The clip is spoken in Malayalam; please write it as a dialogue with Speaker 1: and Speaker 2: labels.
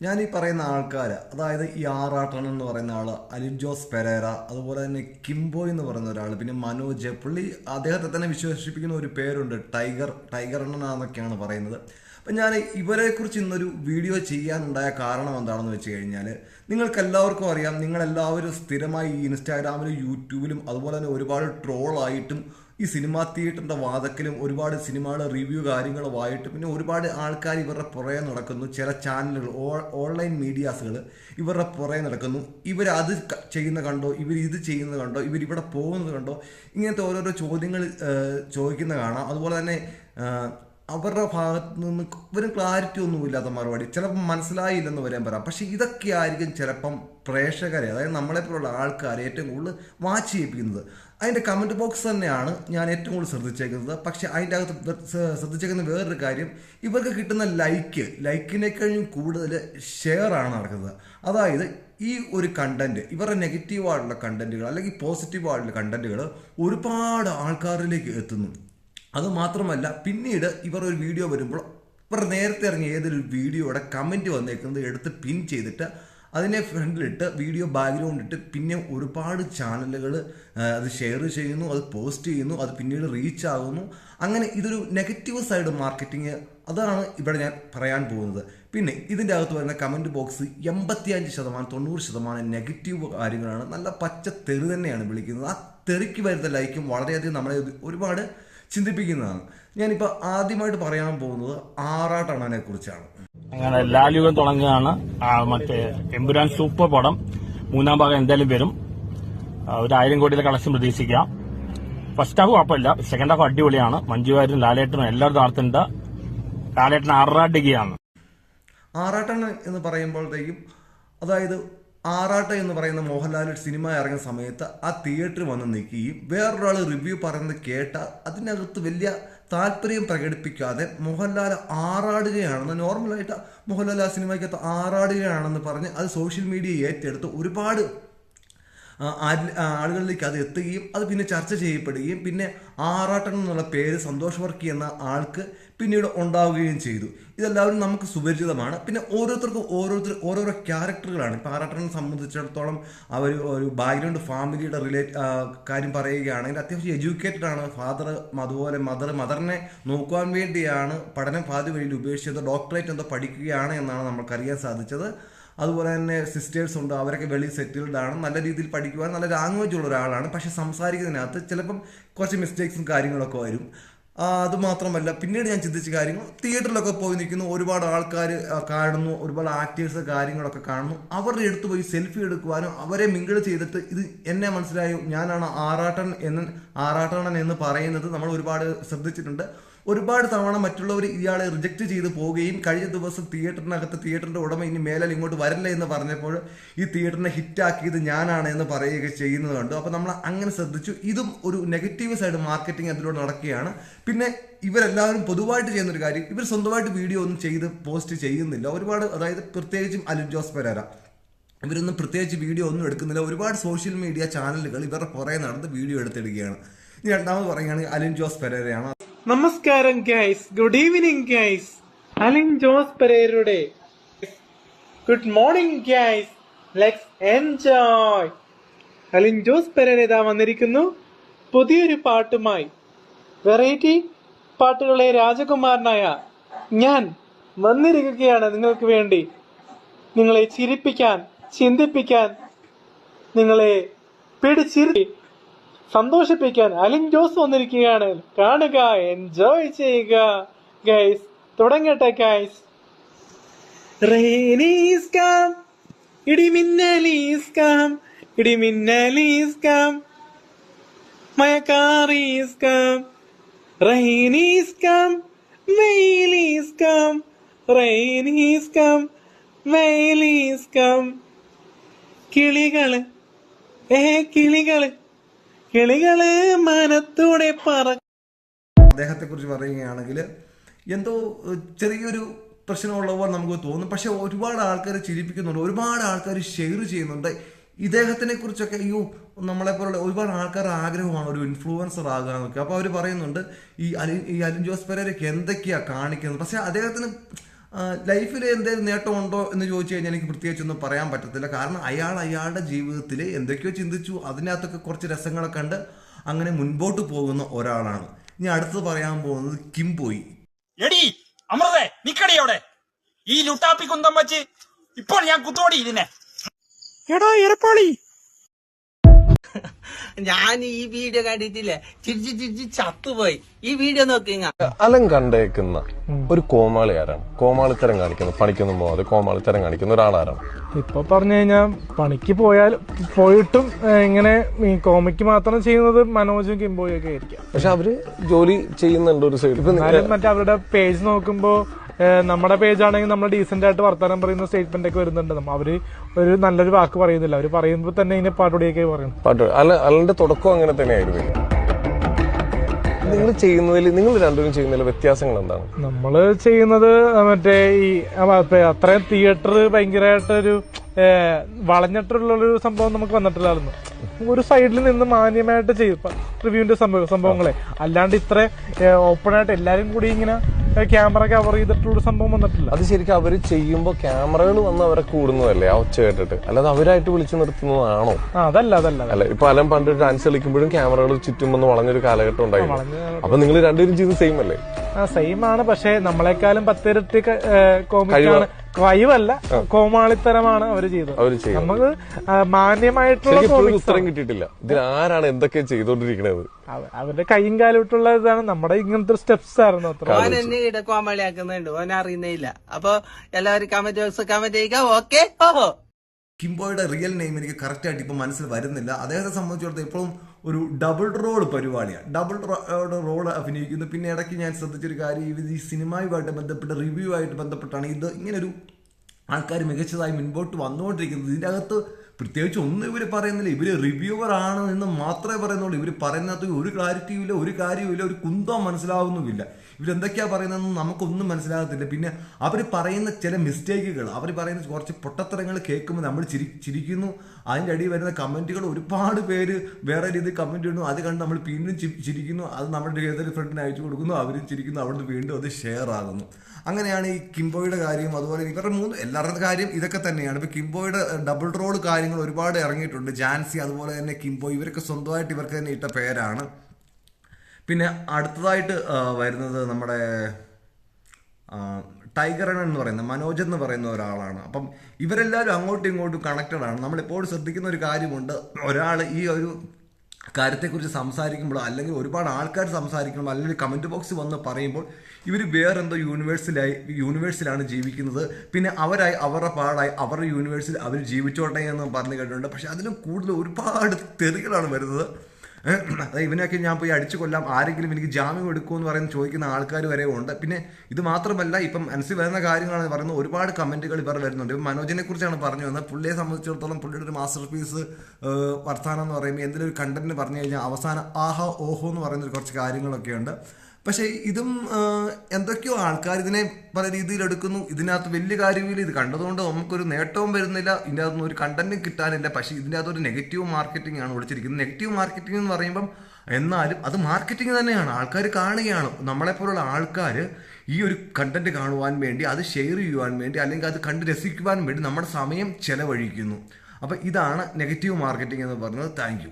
Speaker 1: ഞാൻ ഈ പറയുന്ന ആൾക്കാർ അതായത് ഈ ആറാട്ടൺ എന്ന് പറയുന്ന ആൾ അലിൻ ജോസ് പെരേറ അതുപോലെ തന്നെ കിംബോ എന്ന് പറയുന്ന ഒരാൾ പിന്നെ മനോജ് പുള്ളി അദ്ദേഹത്തെ തന്നെ വിശേഷിപ്പിക്കുന്ന ഒരു പേരുണ്ട് ടൈഗർ ടൈഗർ എണ്ണനാന്നൊക്കെയാണ് പറയുന്നത്. അപ്പം ഞാൻ ഇവരെക്കുറിച്ച് ഇന്നൊരു വീഡിയോ ചെയ്യാനുണ്ടായ കാരണം എന്താണെന്ന് വെച്ച് കഴിഞ്ഞാൽ നിങ്ങൾക്ക് എല്ലാവർക്കും അറിയാം നിങ്ങളെല്ലാവരും സ്ഥിരമായി ഇൻസ്റ്റാഗ്രാമിലും യൂട്യൂബിലും അതുപോലെ തന്നെ ഒരുപാട് ട്രോളായിട്ടും ഈ സിനിമാ തിയേറ്ററിന്റെ വാദക്കലും ഒരുപാട് സിനിമകളുടെ റിവ്യൂ കാര്യങ്ങളുമായിട്ട് പിന്നെ ഒരുപാട് ആൾക്കാർ ഇവരുടെ പുറകെ നടക്കുന്നു. ചില ചാനലുകൾ ഓൺലൈൻ മീഡിയാസുകൾ ഇവരുടെ പുറകെ നടക്കുന്നു. ഇവർ അത് ചെയ്യുന്ന കണ്ടോ? ഇവർ ഇത് ചെയ്യുന്നത് കണ്ടോ? ഇവർ പോകുന്നത് കണ്ടോ? ഇങ്ങനത്തെ ഓരോരോ ചോദ്യങ്ങൾ ചോദിക്കുന്ന കാണാം. അതുപോലെ തന്നെ അവരുടെ ഭാഗത്ത് നിന്ന് ഇവരും ക്ലാരിറ്റി ഒന്നും ഇല്ലാത്ത മറുപടി. ചിലപ്പോൾ മനസ്സിലായില്ലെന്ന് വരാൻ പറയാം. പക്ഷേ ഇതൊക്കെ ആയിരിക്കും ചിലപ്പം പ്രേക്ഷകരെ അതായത് നമ്മളെപ്പോലുള്ള ആൾക്കാരെ ഏറ്റവും കൂടുതൽ വാച്ച് ചെയ്യിപ്പിക്കുന്നത്. അതിന്റെ കമന്റ് ബോക്സ് തന്നെയാണ് ഞാൻ ഏറ്റവും കൂടുതൽ ശ്രദ്ധിച്ചേക്കുന്നത്. പക്ഷേ അതിന്റെ അകത്ത് ശ്രദ്ധിച്ചേക്കുന്ന വേറൊരു കാര്യം ഇവർക്ക് കിട്ടുന്ന ലൈക്ക് ലൈക്കിനേക്കഴിഞ്ഞും കൂടുതൽ ഷെയറാണ് നടക്കുന്നത്. അതായത് ഈ ഒരു കണ്ടന്റ് ഇവരുടെ നെഗറ്റീവ് ആയിട്ടുള്ള കണ്ടന്റുകൾ അല്ലെങ്കിൽ പോസിറ്റീവ് ആയിട്ടുള്ള കണ്ടന്റുകൾ ഒരുപാട് ആൾക്കാരിലേക്ക് എത്തുന്നു. അത് മാത്രമല്ല പിന്നീട് ഇവർ ഒരു വീഡിയോ വരുമ്പോൾ ഇവർ നേരത്തെ ഇറങ്ങിയ ഏതൊരു വീഡിയോയുടെ കമന്റ് വന്നേക്കുന്നത് എടുത്ത് പിൻ ചെയ്തിട്ട് അതിനെ ഫ്രണ്ടിലിട്ട് വീഡിയോ ബാക്ക്ഗ്രൗണ്ട് ഇട്ട് പിന്നെ ഒരുപാട് ചാനലുകൾ അത് ഷെയർ ചെയ്യുന്നു അത് പോസ്റ്റ് ചെയ്യുന്നു അത് പിന്നീട് റീച്ച് ആകുന്നു. അങ്ങനെ ഇതൊരു നെഗറ്റീവ് സൈഡ് മാർക്കറ്റിംഗ് അതാണ് ഇവിടെ ഞാൻ പറയാൻ പോകുന്നത്. പിന്നെ ഇതിന്റെ അകത്ത് വരുന്ന കമന്റ് ബോക്സ് എൺപത്തിയഞ്ച് ശതമാനം തൊണ്ണൂറ് ശതമാനം നെഗറ്റീവ് കാര്യങ്ങളാണ്. നല്ല പച്ച തെറി തന്നെയാണ് വിളിക്കുന്നത്. ആ തെറിക്ക് വരുന്ന ലൈക്കും വളരെയധികം നമ്മളെ ഒരുപാട് ചിന്തിപ്പിക്കുന്നതാണ്. ഞാനിപ്പോൾ ആദ്യമായിട്ട് പറയാൻ പോകുന്നത് ആറാട്ടണ്ണനെ കുറിച്ചാണ്.
Speaker 2: അങ്ങനെ ലാലുകം തുടങ്ങുകയാണ്. മറ്റേ എമ്പുരാൻ സൂപ്പർ പടം. മൂന്നാം ഭാഗം എന്തായാലും വരും. ഒരു ആയിരം കോടിയുടെ കളക്ഷൻ പ്രതീക്ഷിക്കാം. ഫസ്റ്റ് ഹാഫ് കുഴപ്പമില്ല. സെക്കൻഡ് ഹാഫ് അടിപൊളിയാണ്. മഞ്ജുവാരും ലാലേട്ടനും എല്ലാവരും നടത്തുന്നുണ്ട് ലാലേട്ടൻ ആറാടികയാണ്.
Speaker 1: ആറാട്ടണ്ണൻ എന്ന് പറയുമ്പോഴത്തേക്കും അതായത് ആറാട്ട എന്ന് പറയുന്ന മോഹൻലാൽ സിനിമ ഇറങ്ങിയ സമയത്ത് ആ തിയേറ്ററിൽ വന്ന് നിൽക്കുകയും വേറൊരാൾ റിവ്യൂ പറയുന്നത് കേട്ട അതിനകത്ത് വലിയ താല്പര്യം പ്രകടിപ്പിക്കാതെ മോഹൻലാൽ ആറാടുകയാണെന്ന് നോർമലായിട്ട് മോഹൻലാൽ ആ സിനിമയ്ക്കകത്ത് ആറാടുകയാണെന്ന് പറഞ്ഞ് അത് സോഷ്യൽ മീഡിയ ഏറ്റെടുത്ത് ഒരുപാട് ആളുകളിലേക്ക് അത് എത്തുകയും അത് പിന്നെ ചർച്ച ചെയ്യപ്പെടുകയും പിന്നെ ആറാട്ടൻ എന്നുള്ള പേര് സന്തോഷ് വർക്കി എന്ന ആൾക്ക് പിന്നീട് ഉണ്ടാവുകയും ചെയ്തു. ഇതെല്ലാവരും നമുക്ക് സുപരിചിതമാണ്. പിന്നെ ഓരോരുത്തർക്കും ഓരോരുത്തർ ഓരോരോ ക്യാരക്ടറുകളാണ്. ഇപ്പോൾ ആറാട്ടനെ സംബന്ധിച്ചിടത്തോളം അവർ ഒരു ബാക്ക്ഗ്രൗണ്ട് ഫാമിലിയുടെ റിലേറ്റ് കാര്യം പറയുകയാണെങ്കിൽ അത്യാവശ്യം എഡ്യൂക്കേറ്റഡ് ആണ്. ഫാദർ അതുപോലെ മദർ മദറിനെ നോക്കുവാൻ വേണ്ടിയാണ് പഠനം പാതി വഴിയിൽ ഉപേക്ഷിച്ചത്. ഡോക്ടറേറ്റ് എന്തോ പഠിക്കുകയാണ് എന്നാണ് നമുക്കറിയാൻ സാധിച്ചത്. അതുപോലെ തന്നെ സിസ്റ്റേഴ്സ് ഉണ്ട് അവരൊക്കെ വെളി സെറ്റിൽഡ് ആണ് നല്ല രീതിയിൽ പഠിക്കുവാൻ നല്ല ലാംഗ്വേജ് ഉള്ള ഒരാളാണ്. പക്ഷെ സംസാരിക്കുന്നതിനകത്ത് ചിലപ്പം കുറച്ച് മിസ്റ്റേക്സും കാര്യങ്ങളൊക്കെ വരും. അതുമാത്രമല്ല അത് മാത്രമല്ല പിന്നീട് ഞാൻ ചിന്തിച്ച കാര്യങ്ങൾ തിയേറ്ററിലൊക്കെ പോയി നിൽക്കുന്നു ഒരുപാട് ആൾക്കാർ കാണുന്നു ഒരുപാട് ആക്ടേഴ്സ് കാര്യങ്ങളൊക്കെ കാണുന്നു. അവരുടെ അടുത്ത് പോയി സെൽഫി എടുക്കുവാനും അവരെ മിങ്കിൾ ചെയ്തിട്ട് ഇത് എന്നെ മനസ്സിലായോ? ഞാനാണ് ആറാട്ടൻ എന്ന് ആറാട്ടണൻ എന്ന് പറയുന്നത് നമ്മൾ ഒരുപാട് ശ്രദ്ധിച്ചിട്ടുണ്ട്. ഒരുപാട് തവണ മറ്റുള്ളവർ ഇയാളെ റിജക്റ്റ് ചെയ്ത് പോവുകയും കഴിഞ്ഞ ദിവസം തിയേറ്ററിനകത്ത് തിയേറ്ററിന്റെ ഉടമ ഇനി മേലാൽ ഇങ്ങോട്ട് വരില്ല എന്ന് പറഞ്ഞപ്പോൾ ഈ തിയേറ്ററിനെ ഹിറ്റാക്കിയത് ഞാനാണ് എന്ന് പറയുകയൊക്കെ ചെയ്യുന്നത് അപ്പോൾ നമ്മൾ അങ്ങനെ ശ്രദ്ധിച്ചു. ഇതും ഒരു നെഗറ്റീവ് സൈഡ് മാർക്കറ്റിംഗ് അതിലൂടെ നടക്കുകയാണ്. പിന്നെ ഇവരെല്ലാവരും പൊതുവായിട്ട് ചെയ്യുന്ന ഒരു കാര്യം ഇവർ സ്വന്തമായിട്ട് വീഡിയോ ഒന്നും ചെയ്ത് പോസ്റ്റ് ചെയ്യുന്നില്ല. ഒരുപാട് അതായത് പ്രത്യേകിച്ചും അലു ജോസ് പെരാര ഇവരൊന്നും പ്രത്യേകിച്ച് വീഡിയോ ഒന്നും എടുക്കുന്നില്ല. ഒരുപാട് സോഷ്യൽ മീഡിയ ചാനലുകൾ ഇവരുടെ പുറകെ നടന്ന് വീഡിയോ എടുത്തിടുകയാണ്. ഇനി രണ്ടാമത് പറയുകയാണെങ്കിൽ അലിൻ ജോസ് പെരേരയാണ്.
Speaker 3: നമസ്കാരം guys good evening guys Alin Jose പെരേരുടെ good morning guys let's enjoy Alin Jose Perera ഇതാ വന്നിരിക്കുന്നു. പുതിയൊരു പാട്ടുമായി. വെറൈറ്റി പാട്ടുകളെ രാജകുമാരനായ ഞാൻ വന്നിരിക്കുകയാണ് നിങ്ങൾക്ക് വേണ്ടി. നിങ്ങളെ ചിരിപ്പിക്കാൻ ചിന്തിപ്പിക്കാൻ നിങ്ങളെ പിടിച്ചിരുത്തി സന്തോഷിപ്പിക്കാൻ അലിൻ ജോസ് വന്നിരിക്കുകയാണ്. കാണുക എൻജോയ് ചെയ്യുക. ഗൈസ് തുടങ്ങട്ടെ ഗൈസ് കിളികൾ. ഏ കിളികൾ. കിളികൾ മനത്തോടെ പറ
Speaker 1: അദ്ദേഹത്തെ കുറിച്ച് പറയുകയാണെങ്കിൽ എന്തോ ചെറിയൊരു പ്രശ്നമുള്ള പോലെ നമുക്ക് തോന്നും. പക്ഷെ ഒരുപാട് ആൾക്കാർ ചിരിപ്പിക്കുന്നുണ്ട്. ഒരുപാട് ആൾക്കാർ ഷെയർ ചെയ്യുന്നുണ്ട്. ഇദ്ദേഹത്തിനെ കുറിച്ചൊക്കെ അയ്യോ നമ്മളെ പോലുള്ള ഒരുപാട് ആൾക്കാർ ആഗ്രഹമാണ് ഒരു ഇൻഫ്ലുവൻസർ ആകുക എന്നൊക്കെ അപ്പോൾ അവർ പറയുന്നുണ്ട് ഈ അലി ഈ അലിൻ ജോസ് പെരേരൊക്കെ എന്തൊക്കെയാ കാണിക്കുന്നത്? പക്ഷെ അദ്ദേഹത്തിന് ലൈഫിൽ എന്തെങ്കിലും നേട്ടമുണ്ടോ എന്ന് ചോദിച്ചു കഴിഞ്ഞാൽ എനിക്ക് പ്രത്യേകിച്ചൊന്നും പറയാൻ പറ്റത്തില്ല. കാരണം അയാൾ അയാളുടെ ജീവിതത്തിൽ എന്തൊക്കെയോ ചിന്തിച്ചു. അതിനകത്തൊക്കെ കുറച്ച് രസങ്ങളൊക്കെ കണ്ട് അങ്ങനെ മുൻപോട്ട് പോകുന്ന ഒരാളാണ്. ഇനി അടുത്തത് പറയാൻ പോകുന്നത് കിംബോയി
Speaker 4: എടി അമൃതേ നിക്കടി അവിടെ. ഈ ലുട്ടാപ്പി കുന്തം വെച്ച് ഇപ്പോൾ ഞാൻ കുത്തോടി ഇതിനെ.
Speaker 3: എടാ ഇരപ്പാളി.
Speaker 5: ഞാൻ ഈ വീഡിയോ കണ്ടിട്ടില്ലേ? ചിരിച്ച് ചിരിച്ച് ചത്തുപോയി. ഈ വീഡിയോ നോക്കിങ്ങ
Speaker 6: അലൻ കണ്ടേക്കുന്ന ഒരു കോമാളി ആരാണ് കോമാളിത്തരം കാണിക്കുന്ന. പണിക്കൊന്നും പോകാതെ കോമാളിത്തരം കാണിക്കുന്ന ഒരാളാരാണ്.
Speaker 7: ഇപ്പൊ പറഞ്ഞു കഴിഞ്ഞാൽ പണിക്ക് പോയാൽ പോയിട്ടും ഇങ്ങനെ ഈ കോമിക്ക് മാത്രം ചെയ്യുന്നത് മനോജും കിംബോയും ഒക്കെ ആയിരിക്കാം.
Speaker 6: പക്ഷെ അവർ ജോലി ചെയ്യുന്നുണ്ട് ഒരു സൈഡ് ഇപ്പൊ
Speaker 7: മറ്റേ അവരുടെ പേജ് നോക്കുമ്പോ നമ്മുടെ പേജ് ആണെങ്കിൽ നമ്മൾ ഡീസെന്റ് ആയിട്ട് വർത്തമാനം പറയുന്ന സ്റ്റേറ്റ്മെന്റ് ഒക്കെ വരുന്നുണ്ട്. അവർ അവർ ഒരു നല്ലൊരു വാക്ക് പറയുന്നില്ല. അവർ പറയുമ്പോൾ തന്നെ ഇതിനെ പാട്ടുപടിയൊക്കെ പറയുന്നു.
Speaker 6: പാട്ട് അല്ല അല്ലാണ്ട് തുടക്കം അങ്ങനെ തന്നെയായിരുന്നു. നിങ്ങൾ ചെയ്യുന്നതിൽ നിങ്ങൾ രണ്ടുപേരും ചെയ്യുന്നതിൽ വ്യത്യാസങ്ങൾ എന്താണ്?
Speaker 7: നമ്മൾ ചെയ്യുന്നത് മറ്റേ ഈ അത്രയും തിയേറ്റർ ഭയങ്കരമായിട്ടൊരു വളഞ്ഞിട്ടുള്ള ഒരു സംഭവം നമുക്ക് വന്നിട്ടില്ലായിരുന്നു. ഒരു സൈഡിൽ നിന്ന് മാന്യമായിട്ട് ചെയ്യും. റിവ്യൂവിന്റെ സംഭവം സംഭവങ്ങളെ. അല്ലാണ്ട് ഇത്ര ഓപ്പൺ ആയിട്ട് എല്ലാരും കൂടി ഇങ്ങനെ ക്യാമറ കവർ ചെയ്തിട്ടുള്ള സംഭവം വന്നിട്ടില്ല.
Speaker 6: അത് ശരിക്കും അവർ ചെയ്യുമ്പോ ക്യാമറകൾ വന്ന് അവരെ കൂടുന്നതല്ലേ ആ ഒച്ച കേട്ടിട്ട്? അല്ലാതെ അവരായിട്ട് വിളിച്ചു നിർത്തുന്നതാണോ?
Speaker 7: അതല്ല അതല്ല.
Speaker 6: അല്ല ഇപ്പൊ അലം പണ്ട് ഡാൻസ് കളിക്കുമ്പോഴും ക്യാമറകൾ ചുറ്റും വന്ന് വളഞ്ഞൊരു കാലഘട്ടം ഉണ്ടായിരുന്നു. അപ്പൊ നിങ്ങൾ രണ്ടുപേരും ചെയ്ത് സെയിം അല്ലേ?
Speaker 7: ആ സെയിം ആണ് പക്ഷെ നമ്മളെക്കാളും പത്തിരട്ടി കോമിക്കാണ് കഴിവല്ല കോമാളിത്തരമാണ് അവർ ചെയ്തത്. നമുക്ക് മാന്യമായിട്ടുള്ള
Speaker 6: ഉത്തരം കിട്ടിയിട്ടില്ല. ഇതിൽ ആരാണ് എന്തൊക്കെ ചെയ്തോണ്ടിരിക്കണത്?
Speaker 7: അവരുടെ കൈയും കാലിട്ടുള്ള ഇതാണ്. നമ്മുടെ ഇങ്ങനത്തെ സ്റ്റെപ്സ് ആയിരുന്നു അത്ര.
Speaker 5: ഓൻ എന്നെ ഇവിടെ കോമളിയാക്കുന്നുണ്ട്. ഓൻ അറിയുന്നേ ഇല്ല. അപ്പൊ എല്ലാവരും കമന്റ് ബോക്സ് കമന്റ് ചെയ്യുക. ഓക്കെ ഓഹോ.
Speaker 1: കിംബോയുടെ റിയൽ നെയിം എനിക്ക് കറക്റ്റായിട്ട് ഇപ്പം മനസ്സിൽ വരുന്നില്ല. അദ്ദേഹത്തെ സംബന്ധിച്ചിടത്തോളം ഇപ്പോഴും ഒരു ഡബിൾ റോൾ പരിപാടിയാണ്. ഡബിൾ റോൾ അഭിനയിക്കുന്നു. പിന്നെ ഇടയ്ക്ക് ഞാൻ ശ്രദ്ധിച്ചൊരു കാര്യം ഇത് ഈ സിനിമയുമായിട്ട് ബന്ധപ്പെട്ട് റിവ്യൂ ആയിട്ട് ബന്ധപ്പെട്ടാണ്. ഇത് ഇങ്ങനൊരു ആൾക്കാർ മികച്ചതായി മുൻപോട്ട് വന്നുകൊണ്ടിരിക്കുന്നത്. ഇതിന്റെ അകത്ത് പ്രത്യേകിച്ച് ഒന്നും ഇവർ പറയുന്നില്ല. ഇവർ റിവ്യൂവർ ആണ് എന്ന് മാത്രമേ പറയുന്നുള്ളൂ. ഇവർ പറയുന്നതിനകത്ത് ഒരു ക്ലാരിറ്റിയും ഇല്ല ഒരു കാര്യവുമില്ല ഒരു കുന്തം മനസ്സിലാവുന്നുമില്ല. ഇവരെന്തൊക്കെയാ പറയുന്നതെന്ന് നമുക്കൊന്നും മനസ്സിലാകത്തില്ല. പിന്നെ അവർ പറയുന്ന ചില മിസ്റ്റേക്കുകൾ അവർ പറയുന്ന കുറച്ച് പൊട്ടത്തരങ്ങൾ കേൾക്കുമ്പോൾ നമ്മൾ ചിരി ചിരിക്കുന്നു. അതിന്റെ അടിയിൽ വരുന്ന കമന്റുകൾ ഒരുപാട് പേര് വേറെ രീതിയിൽ കമന്റ് ഇടുന്നു. അത് കണ്ട് നമ്മൾ വീണ്ടും ചിരിക്കുന്നു. അത് നമ്മുടെ ഏതൊരു ഫ്രണ്ടിന് അയച്ചു കൊടുക്കുന്നു അവരും ചിരിക്കുന്നു. അവിടുന്ന് വീണ്ടും അത് ഷെയർ ആകുന്നു. അങ്ങനെയാണ് ഈ കിംബോയുടെ കാര്യം. അതുപോലെ ഇവരുടെ മൂന്ന് എല്ലാവരുടെ കാര്യം ഇതൊക്കെ തന്നെയാണ്. ഇപ്പോൾ കിംബോയുടെ ഡബിൾ റോൾ കാര്യങ്ങൾ ഒരുപാട് ഇറങ്ങിയിട്ടുണ്ട്. ജാൻസി അതുപോലെ തന്നെ കിംബോ ഇവരൊക്കെ സ്വന്തമായിട്ട് ഇവർക്ക് തന്നെ ഇട്ട പേരാണ്. പിന്നെ അടുത്തതായിട്ട് വരുന്നത് നമ്മുടെ ടൈഗറൻ എന്ന് പറയുന്ന മനോജ് എന്ന് പറയുന്ന ഒരാളാണ്. അപ്പം ഇവരെല്ലാവരും അങ്ങോട്ടും ഇങ്ങോട്ടും കണക്റ്റഡ് ആണ്. നമ്മളെപ്പോഴും ശ്രദ്ധിക്കുന്ന ഒരു കാര്യമുണ്ട്. ഒരാൾ ഈ ഒരു കാര്യത്തെക്കുറിച്ച് സംസാരിക്കുമ്പോൾ അല്ലെങ്കിൽ ഒരുപാട് ആൾക്കാർ സംസാരിക്കുമ്പോൾ അല്ലെങ്കിൽ കമന്റ് ബോക്സ് വന്ന് പറയുമ്പോൾ ഇവർ വേറെന്തോ യൂണിവേഴ്സിലായി യൂണിവേഴ്സിലാണ് ജീവിക്കുന്നത്. പിന്നെ അവരായി അവരുടെ പാടായി അവരുടെ യൂണിവേഴ്സിൽ അവർ ജീവിച്ചോട്ടെ എന്ന് പറഞ്ഞു കേട്ടിട്ടുണ്ട്. പക്ഷേ അതിലും കൂടുതൽ ഒരുപാട് തെറികളാണ് വരുന്നത്. ഇവനൊക്കെ ഞാൻ പോയി അടിച്ചു കൊല്ലാം. ആരെങ്കിലും എനിക്ക് ജാമ്യം എടുക്കുമോ എന്ന് പറയുന്ന ചോദിക്കുന്ന ആൾക്കാർ വരെ ഉണ്ട്. പിന്നെ ഇത് മാത്രമല്ല ഇപ്പം മനസ്സിൽ വരുന്ന കാര്യങ്ങളാണ് പറയുന്നത്. ഒരുപാട് കമന്റുകൾ ഇവർ വരുന്നുണ്ട്. ഇപ്പം മനോജിനെ കുറിച്ചാണ് പറഞ്ഞു വന്നത്. പുള്ളിയെ സംബന്ധിച്ചിടത്തോളം പുള്ളിയുടെ ഒരു മാസ്റ്റർ പീസ് വർത്താനം എന്ന് പറയുമ്പോൾ എന്തെങ്കിലും ഒരു കണ്ടന്റ് പറഞ്ഞു കഴിഞ്ഞാൽ അവസാനം ആഹാ ഓഹോ എന്ന് പറയുന്ന കുറച്ച് കാര്യങ്ങളൊക്കെ ഉണ്ട് പക്ഷേ ഇതും എന്തൊക്കെയോ ആൾക്കാർ ഇതിനെ പല രീതിയിൽ എടുക്കുന്നു. ഇതിനകത്ത് വലിയ കാര്യമില്ല. ഇത് കണ്ടതുകൊണ്ട് നമുക്കൊരു നേട്ടവും വരുന്നില്ല. ഇതിന്റെ അകത്തുനിന്ന് ഒരു കണ്ടന്റും കിട്ടാനില്ല. പക്ഷേ ഇതിന്റെ അകത്തൊരു നെഗറ്റീവ് മാർക്കറ്റിംഗ് ആണ് വിളിച്ചിരിക്കുന്നത് നെഗറ്റീവ് മാർക്കറ്റിംഗ് എന്ന് പറയുമ്പം എന്നാലും അത് മാർക്കറ്റിംഗ് തന്നെയാണ്. ആൾക്കാർ കാണുകയാണ്. നമ്മളെപ്പോലുള്ള ആൾക്കാർ ഈ ഒരു കണ്ടന്റ് കാണുവാൻ വേണ്ടി അത് ഷെയർ ചെയ്യുവാൻ വേണ്ടി അല്ലെങ്കിൽ അത് കണ്ട് രസിക്കുവാൻ വേണ്ടി നമ്മുടെ സമയം ചെലവഴിക്കുന്നു. അപ്പോൾ ഇതാണ് നെഗറ്റീവ് മാർക്കറ്റിംഗ് എന്ന് പറയുന്നത്. താങ്ക്